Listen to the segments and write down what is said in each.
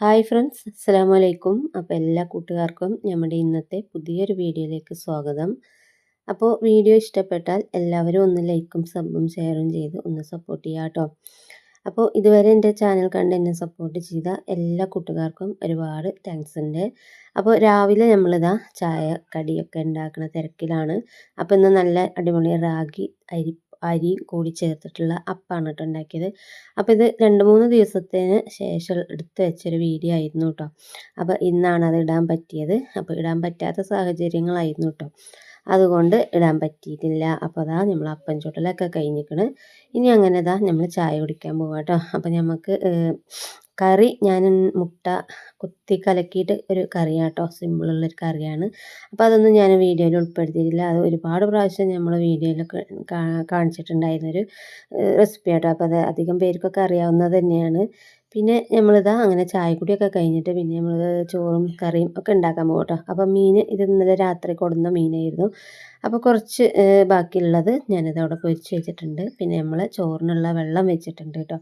Hi friends അസ്സാം വലൈക്കും അപ്പോൾ എല്ലാ കൂട്ടുകാർക്കും നമ്മുടെ ഇന്നത്തെ പുതിയൊരു വീഡിയോയിലേക്ക് സ്വാഗതം. അപ്പോൾ വീഡിയോ ഇഷ്ടപ്പെട്ടാൽ എല്ലാവരും ഒന്ന് ലൈക്കും സബും ഷെയറും ചെയ്ത് ഒന്ന് സപ്പോർട്ട് ചെയ്യാം കേട്ടോ അപ്പോൾ ഇതുവരെ എന്റെ ചാനൽ കണ്ട് എന്നെ സപ്പോർട്ട് ചെയ്ത എല്ലാ കൂട്ടുകാർക്കും ഒരുപാട് താങ്ക്സ് ഉണ്ട് അപ്പോൾ രാവിലെ നമ്മളിതാ ചായ കടിയൊക്കെ ഉണ്ടാക്കുന്ന തിരക്കിലാണ്. അപ്പോൾ ഇന്ന് നല്ല അടിപൊളി റാഗി അരി അരി കൂടി ചേർത്തിട്ടുള്ള അപ്പാണ് കേട്ടോ ഉണ്ടാക്കിയത്. അപ്പോൾ ഇത് രണ്ട് മൂന്ന് ദിവസത്തിന് ശേഷം എടുത്ത് വെച്ചൊരു വീഡിയോ ആയിരുന്നു കേട്ടോ. അപ്പോൾ ഇന്നാണ് അത് ഇടാൻ പറ്റിയത്. അപ്പോൾ ഇടാൻ പറ്റാത്ത സാഹചര്യങ്ങളായിരുന്നു കേട്ടോ. അതുകൊണ്ട് ഇടാൻ പറ്റിയിട്ടില്ല. അപ്പോൾ അതാ നമ്മൾ അപ്പം ചുട്ടലൊക്കെ കഴിഞ്ഞിക്കണ് ഇനി അങ്ങനെ ഇതാ നമ്മൾ ചായ കുടിക്കാൻ പോകാം കേട്ടോ. അപ്പോൾ നമുക്ക് കറി ഞാൻ മുട്ട കുത്തി കലക്കിയിട്ട് ഒരു കറിയാണ് കേട്ടോ സിമ്പിളുള്ളൊരു കറിയാണ്. അപ്പോൾ അതൊന്നും ഞാൻ വീഡിയോയിൽ ഉൾപ്പെടുത്തിയിട്ടില്ല. അത് ഒരുപാട് പ്രാവശ്യം നമ്മൾ വീഡിയോയിലൊക്കെ കാണിച്ചിട്ടുണ്ടായിരുന്നൊരു റെസിപ്പി ആട്ടോ അപ്പോൾ അത് അധികം പേർക്കൊക്കെ അറിയാവുന്നത് തന്നെയാണ്. പിന്നെ നമ്മളിതാ അങ്ങനെ ചായ കുടിയൊക്കെ കഴിഞ്ഞിട്ട് പിന്നെ നമ്മൾ ചോറും കറിയും ഒക്കെ ഉണ്ടാക്കാൻ പോകും കേട്ടോ അപ്പോൾ മീൻ ഇത് ഇന്നലെ രാത്രി കൊടുന്ന മീനായിരുന്നു. അപ്പോൾ കുറച്ച് ബാക്കിയുള്ളത് ഞാനിത് അവിടെ പൊരിച്ച് വെച്ചിട്ടുണ്ട്. പിന്നെ നമ്മൾ ചോറിനുള്ള വെള്ളം വെച്ചിട്ടുണ്ട് കേട്ടോ.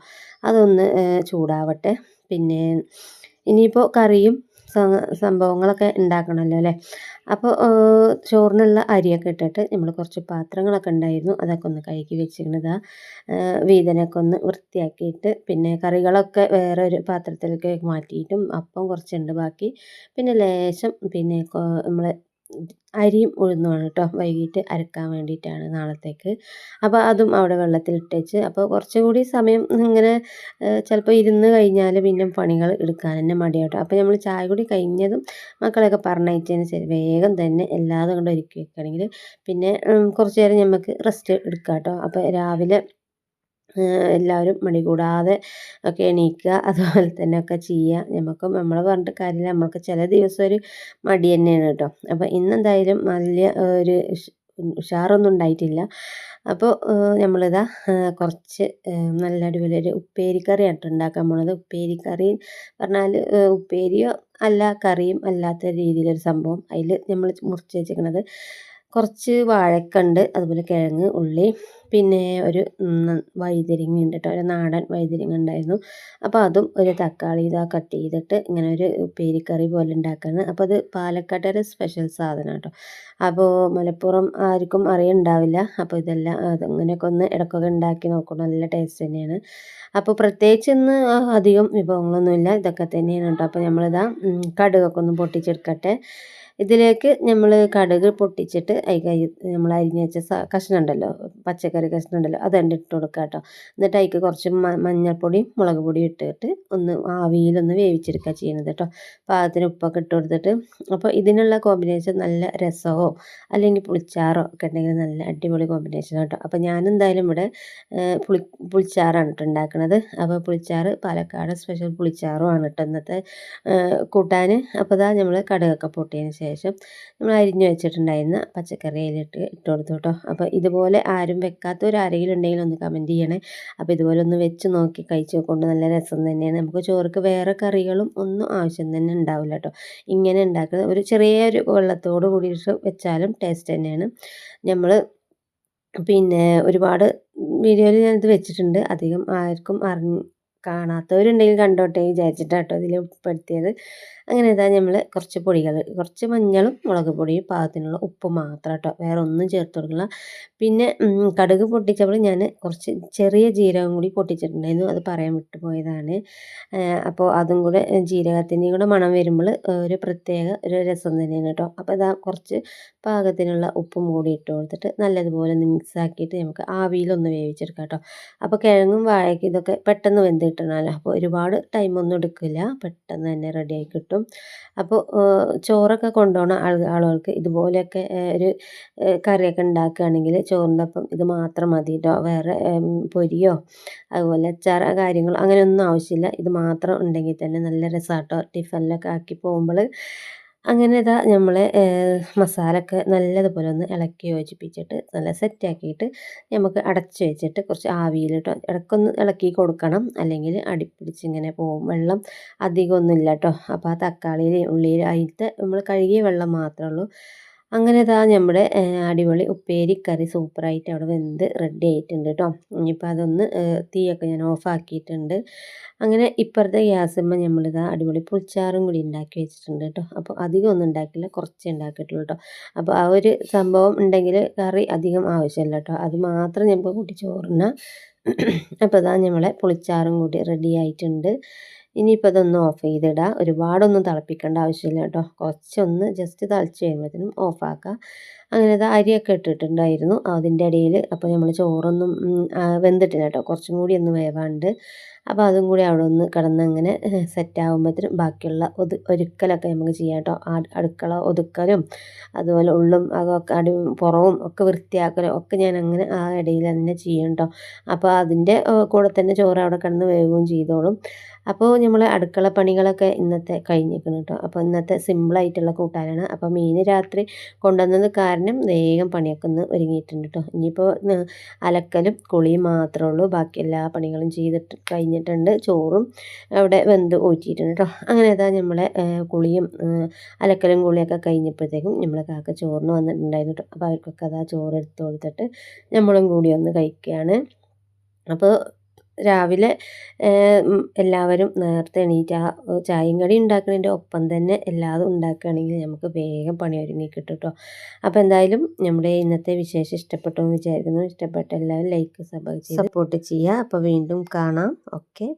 അതൊന്ന് ചൂടാവട്ടെ. പിന്നെ ഇനിയിപ്പോൾ കറിയും സംഭവങ്ങളൊക്കെ ഉണ്ടാക്കണമല്ലോ അല്ലേ? അപ്പോൾ ചോറിനുള്ള അരിയൊക്കെ ഇട്ടിട്ട് നമ്മൾ കുറച്ച് പാത്രങ്ങളൊക്കെ ഉണ്ടായിരുന്നു. അതൊക്കെ ഒന്ന് കഴുകി വെച്ചിരുന്നത്. വീതനൊക്കെ ഒന്ന് വൃത്തിയാക്കിയിട്ട് പിന്നെ കറികളൊക്കെ വേറെ ഒരു പാത്രത്തിലേക്ക് മാറ്റിയിട്ടും അപ്പം കുറച്ചുണ്ട് ബാക്കി. പിന്നെ ലേശം പിന്നെ നമ്മൾ അരിയും ഉഴുന്നുമാണ് കേട്ടോ. വൈകിട്ട് അരക്കാൻ വേണ്ടിയിട്ടാണ് നാളത്തേക്ക്. അപ്പോൾ അതും അവിടെ വെള്ളത്തിൽ ഇട്ടേച്ച് അപ്പോൾ കുറച്ചുകൂടി സമയം ഇങ്ങനെ ചിലപ്പോൾ ഇരുന്ന് കഴിഞ്ഞാൽ പിന്നെ പണികൾ എടുക്കാൻ തന്നെ മടിയാട്ടോ അപ്പോൾ നമ്മൾ ചായ കൂടി കഴിഞ്ഞതും മക്കളെയൊക്കെ പറഞ്ഞയച്ചതിന് ശരി വേഗം തന്നെ എല്ലാതും കൊണ്ട് ഒരുക്കി വെക്കുകയാണെങ്കിൽ പിന്നെ കുറച്ച് നേരം നമുക്ക് റെസ്റ്റ് എടുക്കാം കേട്ടോ. അപ്പോൾ രാവിലെ എല്ലാവരും മടി കൂടാതെ ഒക്കെ എണീക്കുക അതുപോലെ തന്നെ ഒക്കെ ചെയ്യുക. നമുക്ക് നമ്മൾ പറഞ്ഞിട്ട് കാര്യമില്ല. നമ്മൾക്ക് ചില ദിവസം ഒരു മടി തന്നെയാണ് കേട്ടോ. അപ്പോൾ ഇന്നെന്തായാലും വലിയ ഒരു ഉഷാറൊന്നും ഉണ്ടായിട്ടില്ല. അപ്പോൾ നമ്മളിതാ കുറച്ച് നല്ല അടിപൊളി ഒരു ആയിട്ട് ഉണ്ടാക്കാൻ പോണത്. ഉപ്പേരിക്കറി പറഞ്ഞാൽ ഉപ്പേരിയോ അല്ല കറിയും അല്ലാത്ത രീതിയിലൊരു സംഭവം. അതിൽ നമ്മൾ മുറിച്ച് വെച്ചിരിക്കുന്നത് കുറച്ച് വാഴക്കണ്ട് അതുപോലെ കിഴങ്ങ് ഉള്ളി പിന്നെ ഒരു വഴുതനങ്ങ ഉണ്ട് കേട്ടോ ഒരു നാടൻ വഴുതനങ്ങ ഉണ്ടായിരുന്നു അപ്പോൾ അതും ഒരു തക്കാളി ഇതാ കട്ട് ചെയ്തിട്ട് ഇങ്ങനെ ഒരു ഉപ്പേരിക്കറി പോലെ ഉണ്ടാക്കുന്നത് അപ്പോൾ അത് പാലക്കാട്ടൊരു സ്പെഷ്യൽ സാധനമാണ് കേട്ടോ അപ്പോൾ മലപ്പുറം ആർക്കും അറിയുണ്ടാവില്ല. അപ്പോൾ ഇതെല്ലാം അതങ്ങനെയൊക്കെ ഒന്ന് ഇടയ്ക്കൊക്കെ ഉണ്ടാക്കി നോക്കണം. നല്ല ടേസ്റ്റ് തന്നെയാണ്. അപ്പോൾ പ്രത്യേകിച്ച് ഇന്ന് അധികം വിഭവങ്ങളൊന്നുമില്ല. ഇതൊക്കെ തന്നെയാണ് കേട്ടോ അപ്പോൾ നമ്മളിതാ കടുകൊക്കെ ഒന്ന് പൊട്ടിച്ചെടുക്കട്ടെ. ഇതിലേക്ക് നമ്മൾ കടുക് പൊട്ടിച്ചിട്ട് നമ്മൾ അരിഞ്ഞ് വെച്ച കഷ്ണം ഉണ്ടല്ലോ പച്ചക്കറി കഷ്ണം ഉണ്ടല്ലോ അത് ഇട്ട് കൊടുക്കുക കേട്ടോ. എന്നിട്ട് അതിക്ക് കുറച്ച് മഞ്ഞൾപ്പൊടിയും മുളക് പൊടിയും ഇട്ടിട്ട് ഒന്ന് ആവിയിലൊന്ന് വേവിച്ചെടുക്കുക ചെയ്യുന്നത് കേട്ടോ. പാകത്തിന് ഉപ്പൊക്കെ ഇട്ട് കൊടുത്തിട്ട് അപ്പോൾ ഇതിനുള്ള കോമ്പിനേഷൻ നല്ല രസമോ അല്ലെങ്കിൽ പുളിച്ചാറോ ഒക്കെ ഉണ്ടെങ്കിൽ നല്ല അടിപൊളി കോമ്പിനേഷൻ കേട്ടോ. അപ്പോൾ ഞാൻ എന്തായാലും ഇവിടെ പുളി പുളിച്ചാറാണ് കേട്ടോ ഉണ്ടാക്കുന്നത്. അപ്പോൾ പുളിച്ചാറ് പാലക്കാട് സ്പെഷ്യൽ പുളിച്ചാറുമാണ് കേട്ടോ ഇന്നത്തെ കൂട്ടാൻ. അപ്പോൾ ഇതാ നമ്മൾ കടുകൊക്കെ പൊട്ടിയതിന് ശേഷം നമ്മൾ അരിഞ്ഞു വെച്ചിട്ടുണ്ടായിരുന്ന പച്ചക്കറി അതിലിട്ട് ഇട്ട് കൊടുത്തു കേട്ടോ. അപ്പോൾ ഇതുപോലെ ആരും വെക്കാത്തവർ ആരെങ്കിലും ഉണ്ടെങ്കിൽ ഒന്ന് കമന്റ് ചെയ്യണേ. അപ്പോൾ ഇതുപോലെ ഒന്ന് വെച്ച് നോക്കി കഴിച്ച് നോക്കൊണ്ട് നല്ല രസം തന്നെയാണ്. നമുക്ക് ചോറുക്ക് വേറെ കറികളും ഒന്നും ആവശ്യം തന്നെ ഉണ്ടാവില്ല കേട്ടോ. ഇങ്ങനെ ഉണ്ടാക്കുന്നത് ഒരു ചെറിയൊരു വെള്ളത്തോട് കൂടിയിട്ട് വെച്ചാലും ടേസ്റ്റ് തന്നെയാണ്. നമ്മൾ പിന്നെ ഒരുപാട് വീഡിയോയിൽ ഞാനിത് വെച്ചിട്ടുണ്ട്. അധികം ആർക്കും അറിഞ്ഞ് കാണാത്തവരുണ്ടെങ്കിൽ കണ്ടോട്ടെ വിചാരിച്ചിട്ടാട്ടോ ഇതിൽ ഉൾപ്പെടുത്തിയത്. അങ്ങനെ ഇതാ നമ്മൾ കുറച്ച് പൊടികൾ കുറച്ച് മഞ്ഞളും മുളക് പൊടിയും പാകത്തിനുള്ള ഉപ്പ് മാത്രം കേട്ടോ വേറെ ഒന്നും ചേർത്ത് കൊടുക്കില്ല പിന്നെ കടുക് പൊട്ടിച്ചപ്പോൾ ഞാൻ കുറച്ച് ചെറിയ ജീരകം കൂടി പൊട്ടിച്ചിട്ടുണ്ടായിരുന്നു അത് പറയാൻ വിട്ടുപോയതാണ്. അപ്പോൾ അതും കൂടെ ജീരകത്തിന്റെയും കൂടെ മണം വരുമ്പോൾ ഒരു പ്രത്യേക ഒരു രസം തന്നെയാണ് കേട്ടോ. അപ്പോൾ ഇതാ കുറച്ച് പാകത്തിനുള്ള ഉപ്പും കൂടി ഇട്ട് കൊടുത്തിട്ട് നല്ലതുപോലെ ഒന്ന് മിക്സ് ആക്കിയിട്ട് നമുക്ക് ആവിയിലൊന്ന് വേവിച്ചെടുക്കാം കേട്ടോ. അപ്പോൾ കിഴങ്ങും വാഴയ്ക്കും ഇതൊക്കെ പെട്ടെന്ന് വെന്ത് കിട്ടണമല്ലോ. അപ്പോൾ ഒരുപാട് ടൈമൊന്നും എടുക്കില്ല. പെട്ടെന്ന് തന്നെ റെഡിയായി കിട്ടും. അപ്പോൾ ചോറൊക്കെ കൊണ്ടുപോകണ ആൾ ആളുകൾക്ക് ഇതുപോലെയൊക്കെ ഒരു കറിയൊക്കെ ഉണ്ടാക്കുകയാണെങ്കിൽ ചോറിന്റെ ഒപ്പം ഇത് മാത്രം മതി. കേട്ടോ വേറെ പൊരിയോ അതുപോലെ അച്ചാർ കാര്യങ്ങളോ അങ്ങനെയൊന്നും ആവശ്യമില്ല. ഇത് മാത്രം ഉണ്ടെങ്കിൽ തന്നെ നല്ല രസമാട്ടോ ടിഫനിലൊക്കെ ആക്കി പോകുമ്പോൾ അങ്ങനെ ഇതാ നമ്മൾ മസാലയൊക്കെ നല്ലതുപോലെ ഒന്ന് ഇളക്കി യോജിപ്പിച്ചിട്ട് നല്ല സെറ്റാക്കിയിട്ട് നമുക്ക് അടച്ചു വെച്ചിട്ട് കുറച്ച് ആവിയിലിട്ടോ ഇടയ്ക്കൊന്ന് ഇളക്കി കൊടുക്കണം. അല്ലെങ്കിൽ അടിപ്പിടിച്ച് ഇങ്ങനെ പോകും. വെള്ളം അധികമൊന്നുമില്ല കേട്ടോ അപ്പോൾ ആ തക്കാളിയിൽ ഉള്ളിയിൽ അതിലത്തെ നമ്മൾ കഴുകിയ വെള്ളം മാത്രമേ ഉള്ളൂ. അങ്ങനെ ഇതാ നമ്മുടെ അടിപൊളി ഉപ്പേരി കറി സൂപ്പറായിട്ട് അവിടെ വെന്ത് റെഡി ആയിട്ടുണ്ട് കേട്ടോ ഇനിയിപ്പോൾ അതൊന്ന് തീയൊക്കെ ഞാൻ ഓഫാക്കിയിട്ടുണ്ട് അങ്ങനെ ഇപ്പുറത്തെ ഗ്യാസുമ്പോൾ നമ്മളിതാ അടിപൊളി പുളിച്ചാറും കൂടി ഉണ്ടാക്കി വെച്ചിട്ടുണ്ട് കേട്ടോ അപ്പോൾ അധികം ഒന്നും ഉണ്ടാക്കില്ല കുറച്ചേ ഉണ്ടാക്കിയിട്ടുള്ളൂ കേട്ടോ അപ്പോൾ ആ ഒരു സംഭവം ഉണ്ടെങ്കിൽ കറി അധികം ആവശ്യമില്ല കേട്ടോ അത് മാത്രം നമുക്ക് കൂട്ടി ചോറിന അപ്പോൾ ഇതാ നമ്മളെ പുളിച്ചാറും കൂടി റെഡി ആയിട്ടുണ്ട്. ഇനിയിപ്പോൾ അതൊന്ന് ഓഫ് ചെയ്തിടുക ഒരുപാടൊന്നും തിളപ്പിക്കേണ്ട ആവശ്യമില്ല കേട്ടോ. കുറച്ചൊന്ന് ജസ്റ്റ് തിളച്ച് കഴിയുമ്പോഴത്തേനും ഓഫാക്കുക അങ്ങനെ അത് അരിയൊക്കെ ഇട്ടിട്ടുണ്ടായിരുന്നു. അതിന്റെ ഇടയിൽ അപ്പോൾ നമ്മൾ ചോറൊന്നും വെന്തിട്ടില്ല കേട്ടോ. കുറച്ചും കൂടി ഒന്ന് വേവാണ്ട് അപ്പോൾ അതും കൂടി അവിടെ ഒന്ന് കിടന്നങ്ങനെ സെറ്റ് ആകുമ്പോഴത്തേനും ബാക്കിയുള്ള ഒതു ഒരുക്കലൊക്കെ നമുക്ക് ചെയ്യാം കേട്ടോ. അടുക്കള ഒതുക്കലും അതുപോലെ ഉള്ളും അതൊക്കെ അടി പുറവും ഒക്കെ വൃത്തിയാക്കലും ഒക്കെ ഞാൻ അങ്ങനെ ആ ഇടയിൽ തന്നെ ചെയ്യും കേട്ടോ. അപ്പോൾ അതിന്റെ കൂടെ തന്നെ ചോറ് അവിടെ കിടന്ന് വേവുകയും ചെയ്തോളും. അപ്പോൾ നമ്മൾ അടുക്കള പണികളൊക്കെ ഇന്നത്തെ കഴിഞ്ഞിരിക്കണം കേട്ടോ. അപ്പോൾ ഇന്നത്തെ സിമ്പിളായിട്ടുള്ള കൂട്ടാനാണ്. അപ്പോൾ മീൻ രാത്രി കൊണ്ടുവന്നത് കാരണം വേഗം പണിയൊക്കെ ഒന്ന് ഒരുങ്ങിയിട്ടുണ്ട് കേട്ടോ. ഇനിയിപ്പോൾ അലക്കലും കുളിയും മാത്രമേ ഉള്ളൂ. ബാക്കി എല്ലാ പണികളും ചെയ്തിട്ട് കഴിഞ്ഞിട്ടുണ്ട്. ചോറും അവിടെ വെന്ത് ഊറ്റിയിട്ടുണ്ട് കേട്ടോ അങ്ങനെ അതാ നമ്മളെ കുളിയും അലക്കലും കുളിയൊക്കെ കഴിഞ്ഞപ്പോഴത്തേക്കും നമ്മളെ കാക്ക ചോറിന് വന്നിട്ടുണ്ടായിരുന്നു കേട്ടോ അപ്പോൾ അവർക്കൊക്കെ അതാ ചോറ് എടുത്ത് കൊടുത്തിട്ട് നമ്മളും കൂടി ഒന്ന് കഴിക്കുകയാണ്. അപ്പോൾ രാവിലെ എല്ലാവരും നേരത്തെ എണീറ്റ് ആ ചായയും കടി ഉണ്ടാക്കുന്നതിന്റെ ഒപ്പം തന്നെ എല്ലാതും ഉണ്ടാക്കുകയാണെങ്കിൽ നമുക്ക് വേഗം പണി ഒരുങ്ങി കിട്ടും കേട്ടോ അപ്പോൾ എന്തായാലും നമ്മുടെ ഇന്നത്തെ വിശേഷം ഇഷ്ടപ്പെട്ടു എന്ന് വിചാരിക്കുന്നു. ഇഷ്ടപ്പെട്ട എല്ലാവരും ലൈക്ക് സപ്പോർട്ട് ചെയ്യുക. അപ്പോൾ വീണ്ടും കാണാം. ഓക്കെ